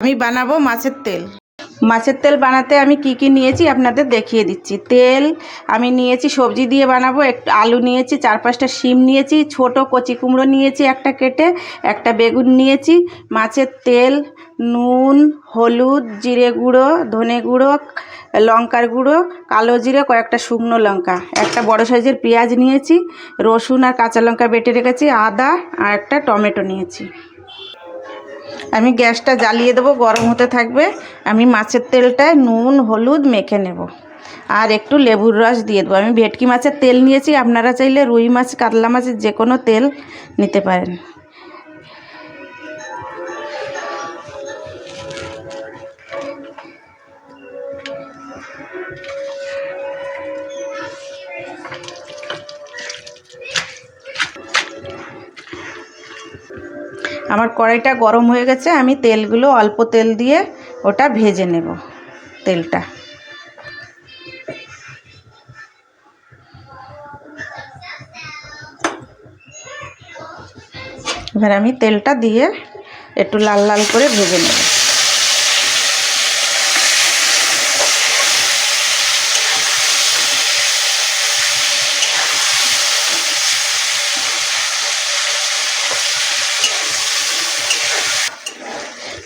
আমি বানাবো মাছের তেল। মাছের তেল বানাতে আমি কি কি নিয়েছি আপনাদের দেখিয়ে দিচ্ছি। তেল আমি নিয়েছি, সবজি দিয়ে বানাবো একটু আলু নিয়েছি চার পাঁচটা শিম নিয়েছি, ছোট কচি কুমড়ো নিয়েছি একটা কেটে, একটা বেগুন নিয়েছি, মাছের তেল, নুন, হলুদ, জিরে গুঁড়ো, ধনে গুঁড়ো, লঙ্কার গুঁড়ো, কালো জিরে, কয়েকটা শুকনো লঙ্কা, একটা বড় সাইজের পেঁয়াজ নিয়েছি, রসুন আর কাঁচা লঙ্কা বেটে রেখেছি, আদা আর একটা টমেটো নিয়েছি। আমি গ্যাসটা জ্বালিয়ে দেবো, গরম হতে থাকবে। আমি মাছের তেলটায় নুন, হলুদ মেখে নেব। আর একটু লেবুর রস দিয়ে দেবো। আমি ভেটকি মাছের তেল নিয়েছি, আপনারা চাইলে রুই মাছ, কাতলা মাছের যে কোনো তেল নিতে পারেন। আমার কড়াইটা গরম হয়ে গেছে, আমি তেলগুলো অল্প তেল দিয়ে ওটা ভেজে নেব, তেলটা। এবার আমি তেলটা দিয়ে একটু লাল লাল করে ভেজে নেব।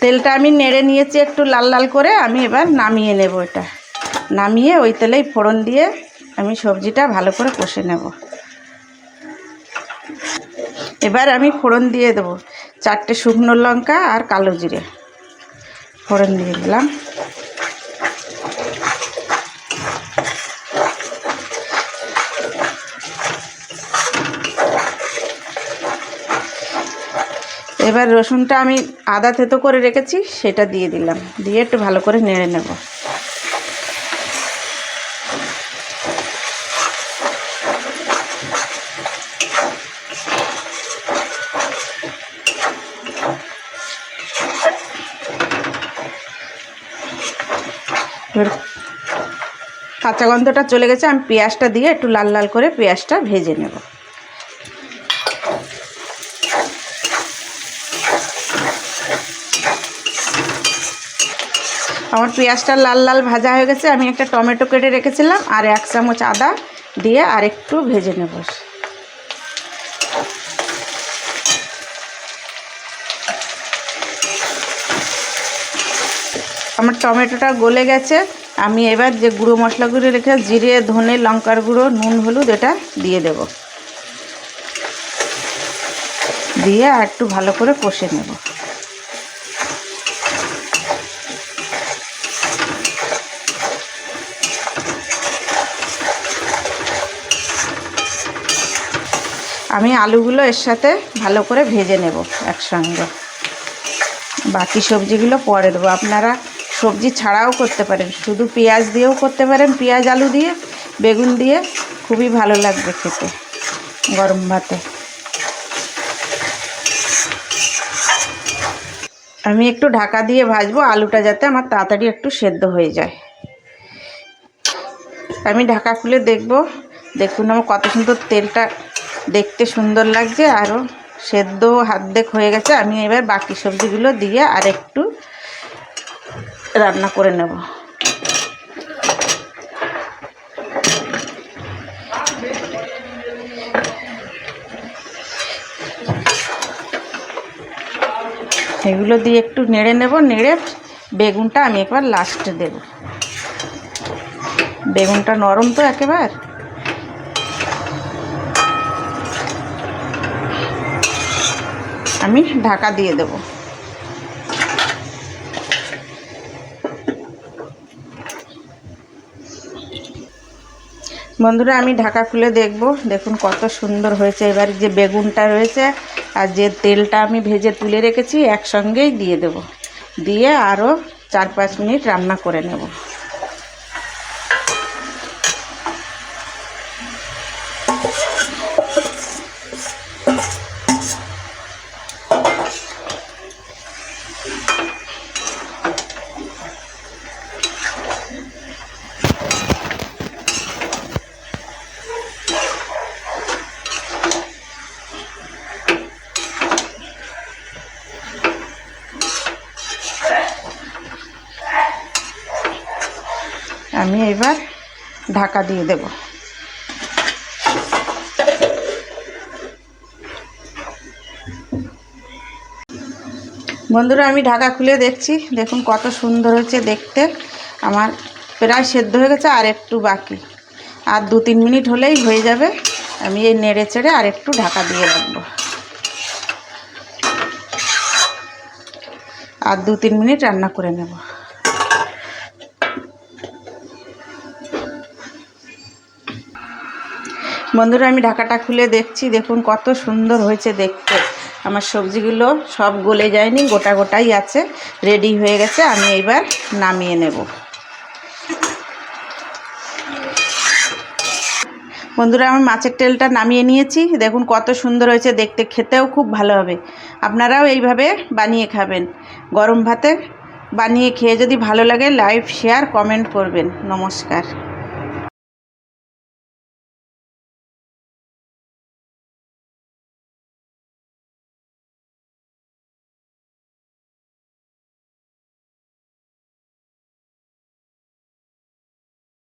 তেলটা আমি নেড়ে নিয়েছি একটু লাল লাল করে, আমি এবার নামিয়ে নেব এটা। নামিয়ে ওই তেলেই ফোড়ন দিয়ে আমি সবজিটা ভালো করে কষে নেব। এবার আমি ফোড়ন দিয়ে দেব চারটে শুকনো লঙ্কা আর কালো জিরে। ফোড়ন দিয়ে দিলাম। এবার রসুনটা আমি আদা থেতো করে রেখেছি, সেটা দিয়ে দিলাম। দিয়ে একটু ভালো করে নেড়ে নেব। কাঁচা গন্ধটা চলে গেছে, আমি পেঁয়াজটা দিয়ে একটু লাল লাল করে পেঁয়াজটা ভেজে নেব। আমার পেঁয়াজটা লাল লাল ভাজা হয়ে গেছে। আমি একটা টমেটো কেটে রেখেছিলাম আর এক চামচ আদা দিয়ে আর একটু ভেজে নেব। আমার টমেটোটা গলে গেছে। আমি এবার যে গুঁড়ো মশলাগুলো রেখে জিরে, ধনে, লঙ্কার গুঁড়ো, নুন, হলুদ এটা দিয়ে দেব। দিয়ে আর একটু ভালো করে কষে নেব। আমি আলুগুলো এর সাথে ভালো করে ভেজে নেব একসঙ্গে। বাকি সবজিগুলো পরে দেবো। আপনারা সবজি ছাড়াও করতে পারেন। শুধু পেঁয়াজ দিয়েও করতে পারেন। পেঁয়াজ, আলু দিয়ে, বেগুন দিয়ে খুবই ভালো লাগবে খেতে গরম ভাতে। আমি একটু ঢাকা দিয়ে ভাজবো। আলুটা যাতে আমার তাড়াতাড়ি একটু সেদ্ধ হয়ে যায়। আমি ঢাকা খুলে দেখব। দেখুন আমার কত সুন্দর তেলটা দেখতে সুন্দর লাগছে আরও সেদ্ধ হাত হয়ে গেছে। আমি এবার বাকি সবজিগুলো দিয়ে আর একটু রান্না করে নেব। এগুলো দিয়ে একটু নেড়ে নেব, নেড়ে বেগুনটা আমি একবার লাস্টে দেব। বেগুনটা নরম তো একেবারে। আমি ঢাকা দিয়ে দেব। বন্ধুরা, আমি ঢাকা খুলে দেখব। দেখুন কত সুন্দর হয়েছে। এবার যে বেগুনটা রয়েছে আর যে তেলটা আমি ভেজে তুলে রেখেছি, একসঙ্গেই দিয়ে দেব। দিয়ে আরও চার পাঁচ মিনিট রান্না করে নেব। আমি এবার ঢাকা দিয়ে দেব। বন্ধুরা, আমি ঢাকা খুলে দেখছি। দেখুন কত সুন্দর হয়েছে দেখতে। আমার প্রায় সেদ্ধ হয়ে গেছে, আর একটু বাকি। আর দু তিন মিনিট হলেই হয়ে যাবে। আমি এই নেড়ে চেড়ে আর একটু ঢাকা দিয়ে রাখব। আর দু তিন মিনিট রান্না করে নেব। বন্ধুরা, আমি ঢাকাটা খুলে দেখছি। দেখুন কত সুন্দর হয়েছে দেখতে। আমার সবজিগুলো সব গলে যায়নি, গোটা গোটাই আছে রেডি হয়ে গেছে। আমি এবার নামিয়ে নেব। বন্ধুরা আমি মাছের তেলটা নামিয়ে নিয়েছি। দেখুন কত সুন্দর হয়েছে দেখতে, খেতেও খুব ভালো হবে। আপনারাও এইভাবে বানিয়ে খাবেন। গরম ভাতে বানিয়ে খেয়ে যদি ভালো লাগে লাইভ শেয়ার, কমেন্ট করবেন। নমস্কার।